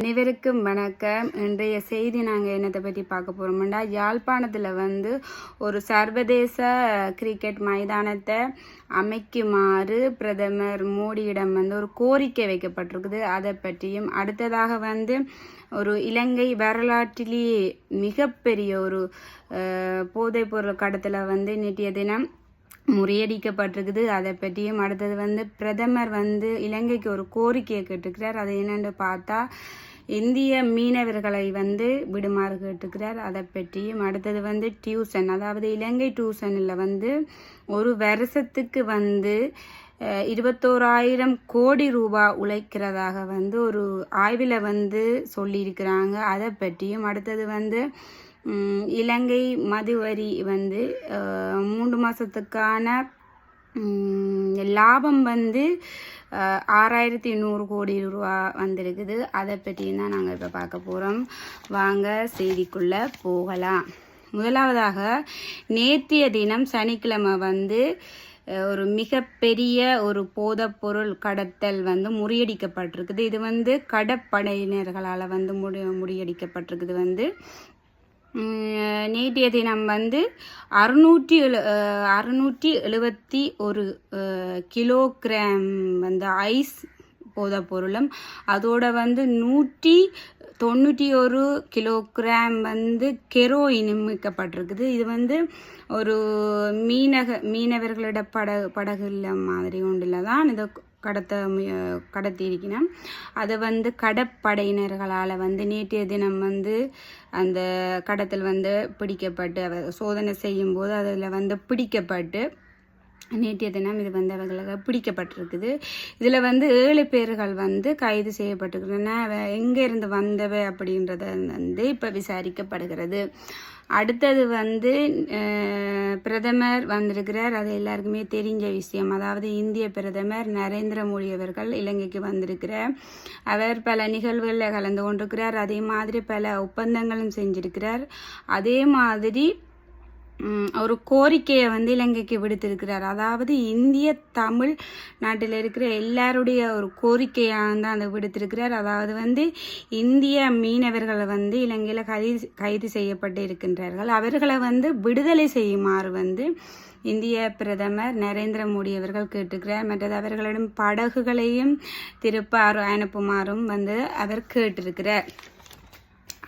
அனைவருக்கும் வணக்கம். இன்றைய செய்தி நாங்கள் என்னத்தை பற்றி பார்க்க போகிறோம்னா யாழ்ப்பாணத்தில் வந்து ஒரு சர்வதேச கிரிக்கெட் மைதானத்தை அமைக்குமாறு பிரதமர் மோடியிடம் வந்து ஒரு கோரிக்கை வைக்கப்பட்டிருக்குது. அதை பற்றியும் அடுத்ததாக வந்து ஒரு இலங்கை வரலாற்றிலேயே மிகப்பெரிய ஒரு போதைப்பொருள் கடத்தில் வந்து நேற்றைய தினம் முறியடிக்கப்பட்டிருக்குது. அதை பற்றியும் அடுத்தது வந்து பிரதமர் வந்து இலங்கைக்கு ஒரு கோரிக்கையை கேட்டுக்கிறார் அது என்னென்று பார்த்தா இந்திய மீனவர்களை வந்து விடுமாறு கேட்டுக்கிறார். அதை பற்றியும் அடுத்தது வந்து டியூசன் அதாவது இலங்கை டியூசனில் வந்து ஒரு வருஷத்துக்கு வந்து இருபத்தோராயிரம் கோடி ரூபா உழைக்கிறதாக வந்து ஒரு ஆய்வில் வந்து சொல்லியிருக்கிறாங்க. அதை பற்றியும் அடுத்தது வந்து இலங்கை மதுவரி வந்து மூன்று மாதத்துக்கான லாபம் வந்து ஆறாயிரத்தி நூறு கோடி ரூபா வந்திருக்குது. அதை பற்றியும் தான் நாங்கள் இப்போ பார்க்க போகிறோம் வாங்க செய்திக்குள்ளே போகலாம். முதலாவதாக நேத்திய தினம் சனிக்கிழமை வந்து ஒரு மிகப்பெரிய ஒரு போதைப்பொருள் கடத்தல் வந்து முறியடிக்கப்பட்டிருக்குது. இது வந்து கடற்படையினர்களால் வந்து முடி முறியடிக்கப்பட்டிருக்குது வந்து. நேற்றைய தினம் வந்து அறுநூற்றி எழு அறுநூற்றி எழுபத்தி ஒரு கிலோகிராம் வந்து ஐஸ் போதை பொருளும். அதோட வந்து நூற்றி தொண்ணூற்றி ஒரு கிலோகிராம் வந்து கெரோயினும் மீட்கப்பட்டிருக்குது இது வந்து ஒரு மீனக மீனவர்களிட படகு படகுல மாதிரி ஒன்றில் தான் இதை கடத்த முய- கடத்தியிருக்கிறேன். அதை வந்து கடற்படையினர்களால் வந்து நேற்றைய தினம் வந்து அந்த கடத்தல் வந்து பிடிக்கப்பட்டு அவ சோதனை செய்யும்போது அதில் வந்து பிடிக்கப்பட்டு நேற்றைய தினம் இது வந்து அவர்களுக்கு பிடிக்கப்பட்டிருக்குது. இதில் வந்து ஏழு பேர்கள் வந்து கைது செய்யப்பட்டிருக்கிறன எங்கேருந்து எங்கே இருந்து அப்படின்றத வந்து இப்போ விசாரிக்கப்படுகிறது. அடுத்தது வந்து பிரதமர் வந்திருக்கிறார். அது எல்லாருக்குமே தெரிஞ்ச விஷயம். அதாவது இந்திய பிரதமர் நரேந்திர மோடி அவர்கள் இலங்கைக்கு வந்திருக்கிறார். அவர் பல நிகழ்வுகளில் கலந்து கொண்டிருக்கிறார். அதே மாதிரி பல ஒப்பந்தங்களும் செஞ்சிருக்கிறார். அதே மாதிரி ஒரு கோரிக்கையை வந்து இலங்கைக்கு விடுத்திருக்கிறார். அதாவது இந்திய தமிழ் நாட்டில் இருக்கிற எல்லாருடைய ஒரு கோரிக்கையாக தான் அதை விடுத்திருக்கிறார். அதாவது வந்து இந்திய மீனவர்களை வந்து இலங்கையில் கைது கைது செய்யப்பட்டு இருக்கின்றார்கள். அவர்களை வந்து விடுதலை செய்யுமாறு வந்து இந்திய பிரதமர் நரேந்திர மோடி அவர்கள் கேட்டிருக்கிறார் மற்றது அவர்களிடம் படகுகளையும் திருப்ப அரு- அனுப்புமாறும் வந்து அவர் கேட்டிருக்கிறார்.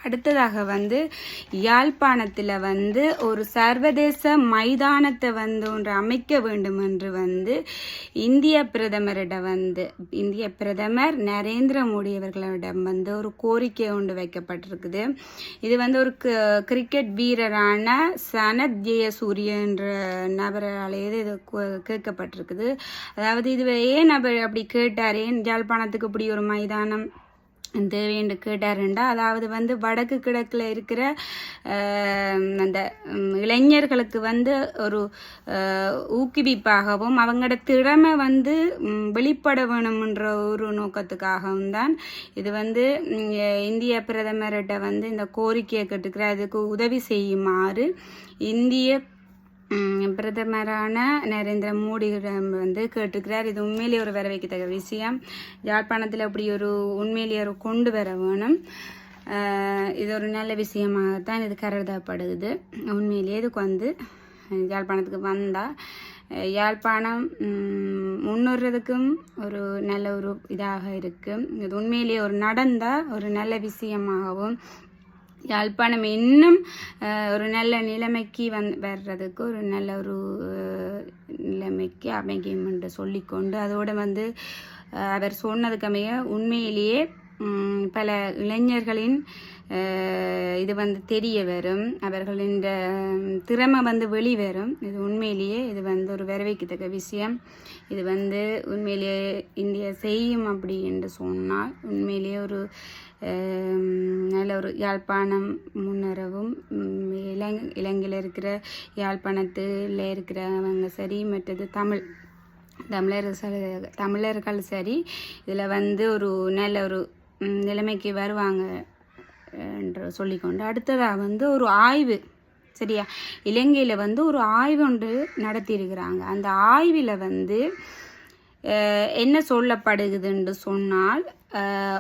அடுத்ததாக வந்து யாழ்ப்பாணத்தில் வந்து ஒரு சர்வதேச மைதானத்தை வந்து ஒன்று அமைக்க வேண்டும் என்று வந்து இந்திய பிரதமரிடம் வந்து இந்திய பிரதமர் நரேந்திர மோடி அவர்களிடம் வந்து ஒரு கோரிக்கை ஒன்று வைக்கப்பட்டிருக்குது. இது வந்து ஒரு க- கிரிக்கெட் வீரரான சனத் ஜெயசூரிய என்ற நபராலேயே இது கோ- கேட்கப்பட்டிருக்குது. அதாவது இது ஏன் நபர் அப்படி கேட்டார்? ஏன் யாழ்ப்பாணத்துக்கு இப்படி ஒரு மைதானம் தேவைன்னு கேட்டாருண்டா. அதாவது வந்து வடக்கு கிழக்கில் இருக்கிற அந்த இளைஞர்களுக்கு வந்து ஒரு ஊக்குவிப்பாகவும் அவங்களோட திறமை வந்து வெளிப்பட வேணும்ன்ற ஒரு நோக்கத்துக்காகவும் தான் இது வந்து இந்திய பிரதமர்கிட்ட வந்து இந்த கோரிக்கையை கட்டுக்கிற அதுக்கு உதவி செய்யுமாறு இந்திய பிரதமரான நரேந்திர மோடியிடம் வந்து கேட்டிருக்கிறார் இது உண்மையிலேயே ஒரு வரவேற்கத்தக்க விஷயம். யாழ்ப்பாணத்தில் அப்படி ஒரு உண்மையிலேயே ஒரு கொண்டு வர வேணும். இது ஒரு நல்ல விஷயமாகத்தான் இது கருதப்படுது. உண்மையிலேயே இதுக்கு வந்து யாழ்ப்பாணத்துக்கு வந்தால் யாழ்ப்பாணம் முன்னுறதுக்கும் ஒரு நல்ல ஒரு இதாக இருக்குது இது உண்மையிலேயே ஒரு நடந்தால் ஒரு நல்ல விஷயமாகவும் யாழ்ப்பாணம் இன்னும் ஒரு நல்ல நிலைமைக்கு வந் வர்றதுக்கு ஒரு நல்ல ஒரு நிலைமைக்கு அமைக்கும் என்று சொல்லிக்கொண்டு அதோடு வந்து அவர் சொன்னதுக்கமைய உண்மையிலேயே பல இளைஞர்களின் இது வந்து தெரிய வரும். அவர்களின் திறமை வந்து வெளிவரும் இது உண்மையிலேயே இது வந்து ஒரு வரவேற்கத்தக்க விஷயம். இது வந்து உண்மையிலேயே இந்தியா செய்யும் அப்படி என்று சொன்னால் உண்மையிலேயே ஒரு நல்ல ஒரு யாழ்ப்பாணம் முன்னேறவும் இளங் இலங் இலங்கையில் இருக்கிற யாழ்ப்பாணத்தில் இருக்கிறவங்க சரி மற்றது தமிழ் தமிழர் தமிழர்கள் சரி இதில் வந்து ஒரு நல்ல ஒரு நிலைமைக்கு வருவாங்க. என்று சொல்லிக்கொண்டு அடுத்ததாக வந்து ஒரு ஆய்வு. சரியா? இலங்கையில் வந்து ஒரு ஆய்வு ஒன்று நடத்தியிருக்கிறாங்க. அந்த ஆய்வில் வந்து என்ன சொல்லப்படுகுதுன்னு சொன்னால்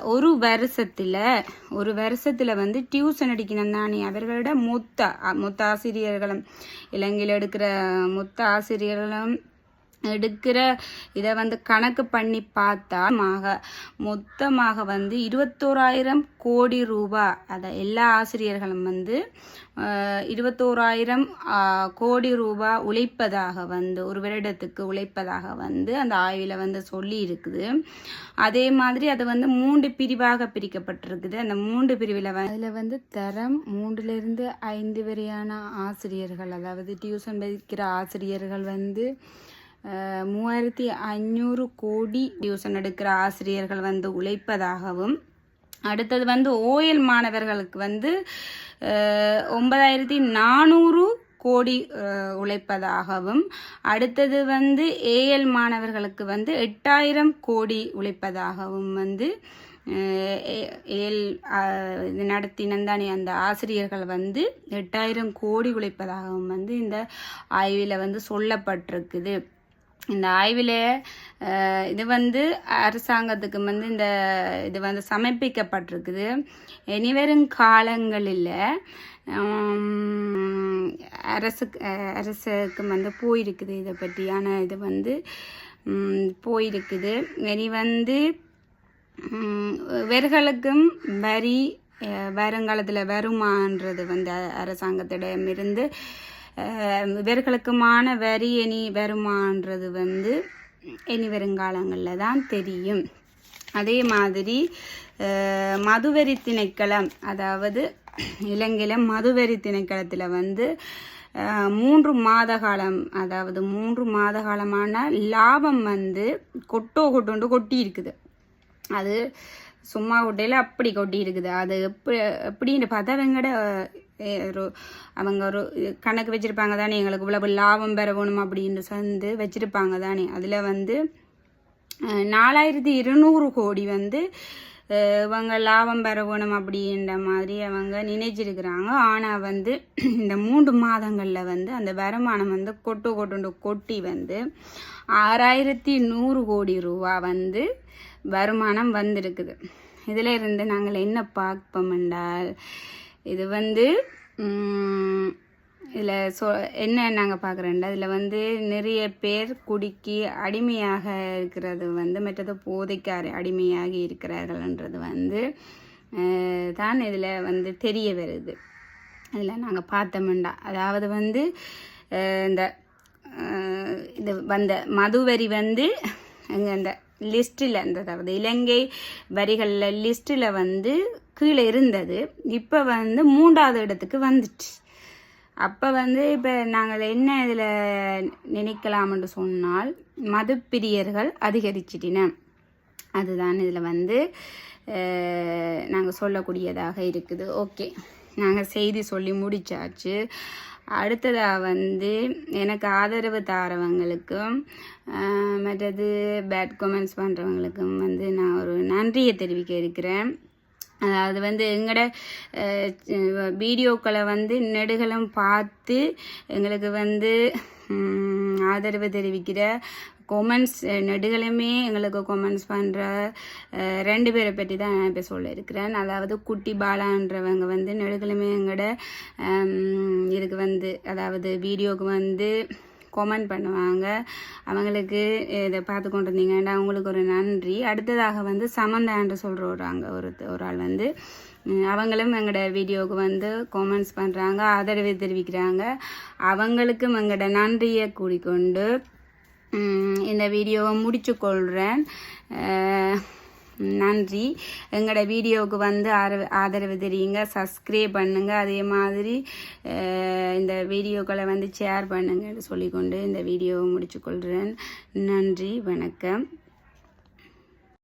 ஒரு வருஷத்தில் ஒரு வருஷத்தில் வந்து டியூஷன் அடிக்கணும் தானே. அவர்களோட மொத்த மொத்த ஆசிரியர்களும் இலங்கையில் எடுக்கிற மொத்த ஆசிரியர்களும் எடுக்கிற இதை வந்து கணக்கு பண்ணி பார்த்தா மாக மொத்தமாக வந்து இருபத்தோராயிரம் கோடி ரூபாய் அதை எல்லா ஆசிரியர்களும் வந்து இருபத்தோராயிரம் கோடி ரூபாய் உழைப்பதாக வந்து ஒரு வருடத்துக்கு உழைப்பதாக வந்து அந்த ஆய்வில் வந்து சொல்லி இருக்குது. அதே மாதிரி அது வந்து மூன்று பிரிவாக பிரிக்கப்பட்டிருக்குது. அந்த மூன்று பிரிவில் அதில் வந்து தரம் மூன்றிலிருந்து ஐந்து வரையான ஆசிரியர்கள் அதாவது டியூஷன் வைக்கிற ஆசிரியர்கள் வந்து மூவாயிரத்தி ஐநூறு கோடி டியூசன் எடுக்கிற ஆசிரியர்கள் வந்து உழைப்பதாகவும் அடுத்தது வந்து ஓஎல் மாணவர்களுக்கு வந்து ஒன்பதாயிரத்தி நானூறு கோடி உழைப்பதாகவும் அடுத்தது வந்து ஏஎல் மாணவர்களுக்கு வந்து எட்டாயிரம் கோடி உழைப்பதாகவும் வந்து ஏல் ஏ- இது நடத்தினந்தானே அந்த ஆசிரியர்கள் வந்து எட்டாயிரம் கோடி உழைப்பதாகவும் வந்து இந்த ஆய்வில் வந்து சொல்லப்பட்டிருக்குது. இந்த ஆய்வில் இது வந்து அரசாங்கத்துக்கு வந்து இந்த இது வந்து சமர்ப்பிக்கப்பட்டிருக்குது. இனிவரும் காலங்களில் அரசுக்கு அரசுக்கு வந்து போயிருக்குது இதை பற்றியான இது வந்து போயிருக்குது. இனி வந்து இவர்களுக்கும் வரி வருங்காலத்தில் வருமான்றது வந்து அ- அரசாங்கத்திடமிருந்து இவர்களுக்குமான வரி இனி வருமானது வந்து இனி வருங்காலங்களில் தான் தெரியும். அதே மாதிரி மதுவரி திணைக்களம் அதாவது இலங்கையில் மதுவரி திணைக்களத்தில் வந்து மூன்று மாத காலம் அதாவது மூன்று மாத காலமான லாபம் வந்து கொட்டோ கொட்டோண்டு கொட்டி இருக்குது அது சும்மா கொட்டையில் அப்படி கொட்டி இருக்குது அது எப்படி எப்படின்னு பார்த்தா அவங்கட ஒரு அவங்க ஒரு கணக்கு வச்சுருப்பாங்க தானே எங்களுக்கு இவ்வளவு லாபம் பெற வேணும் அப்படின்னு வந்து வச்சுருப்பாங்க தானே. அதில் வந்து நாலாயிரத்தி இருநூறு கோடி வந்து இவங்க லாபம் பெறவணும் அப்படின்ற மாதிரி அவங்க நினைச்சிருக்கிறாங்க. ஆனால் வந்து இந்த மூன்று மாதங்களில் வந்து அந்த வருமானம் வந்து கொட்டு கொட்டுண்டு கொட்டி வந்து ஆறாயிரத்தி நூறு கோடி ரூபா வந்து வருமானம் வந்திருக்குது. இதில் இருந்து நாங்கள் என்ன பார்ப்போம் என்றால் இது வந்து இதில் சொ என்ன நாங்கள் பார்க்குறோம்டா இதில் வந்து நிறைய பேர் குடிக்கி அடிமையாக இருக்கிறது வந்து மற்றது போதைக்கு அடிமையாகி இருக்கிறார்கள்ன்றது வந்து தான் இதில் வந்து தெரிய வருது. இதில் நாங்கள் பார்த்தோம்டா. அதாவது வந்து இந்த இது வந்த மதுவரி வந்து அங்கே அந்த லிஸ்ட்டில் இந்த அதாவது இலங்கை வரிகளில் லிஸ்ட்டில் வந்து கீழே இருந்தது. இப்போ வந்து மூன்றாவது இடத்துக்கு வந்துச்சு. அப்போ வந்து இப்போ நாங்கள் என்ன இதில் நினைக்கலாம்னு சொன்னால் மதுப்பிரியர்கள் அதிகரிச்சிட்டின. அதுதான் இதில் வந்து நாங்கள் சொல்லக்கூடியதாக இருக்குது. ஓகே. நாங்கள் செய்தி சொல்லி முடிச்சாச்சு. அடுத்ததாக வந்து எனக்கு ஆதரவு தாரவங்களுக்கும் மற்றது பேட் கமெண்ட்ஸ் பண்ணுறவங்களுக்கும் வந்து நான் ஒரு நன்றியை தெரிவிக்க இருக்கிறேன். அதாவது வந்து எங்களோட வீடியோக்களை வந்து நெடுகளும் பார்த்து எங்களுக்கு வந்து ஆதரவு தெரிவிக்கிற கொமெண்ட்ஸ் eh, நெடுகளுமே எங்களுக்கு கொமெண்ட்ஸ் பண்ணுற eh, ரெண்டு பேரை பற்றி தான் நான் இப்போ சொல்ல இருக்கிறேன். அதாவது குட்டி பாலான்றவங்க வந்து நெடுகளுமே எங்களோட இதுக்கு வந்து அதாவது வீடியோவுக்கு வந்து கொமெண்ட் பண்ணுவாங்க. அவங்களுக்கு இதை பார்த்து கொண்டு இருந்தீங்கன்னா அவங்களுக்கு ஒரு நன்றி. அடுத்ததாக வந்து சமந்தான்னு சொல்கிற ஒரு அங்கே ஒரு ஒரு ஆள் வந்து அவங்களும் எங்களோட வீடியோவுக்கு வந்து கொமெண்ட்ஸ் பண்ணுறாங்க ஆதரவு தெரிவிக்கிறாங்க. அவங்களுக்கும் எங்களோட நன்றியை கூறிக்கொண்டு இந்த வீடியோவை முடிச்சு கொள்கிறேன் நன்றி. எங்களோட வீடியோவுக்கு வந்து ஆதரவு ஆதரவு தெரியுங்க. சப்ஸ்கிரைப் பண்ணுங்கள் அதே மாதிரி இந்த வீடியோக்களை வந்து ஷேர் பண்ணுங்கன்னு சொல்லிக்கொண்டு இந்த வீடியோவை முடிச்சுக்கொள்கிறேன் நன்றி. வணக்கம்.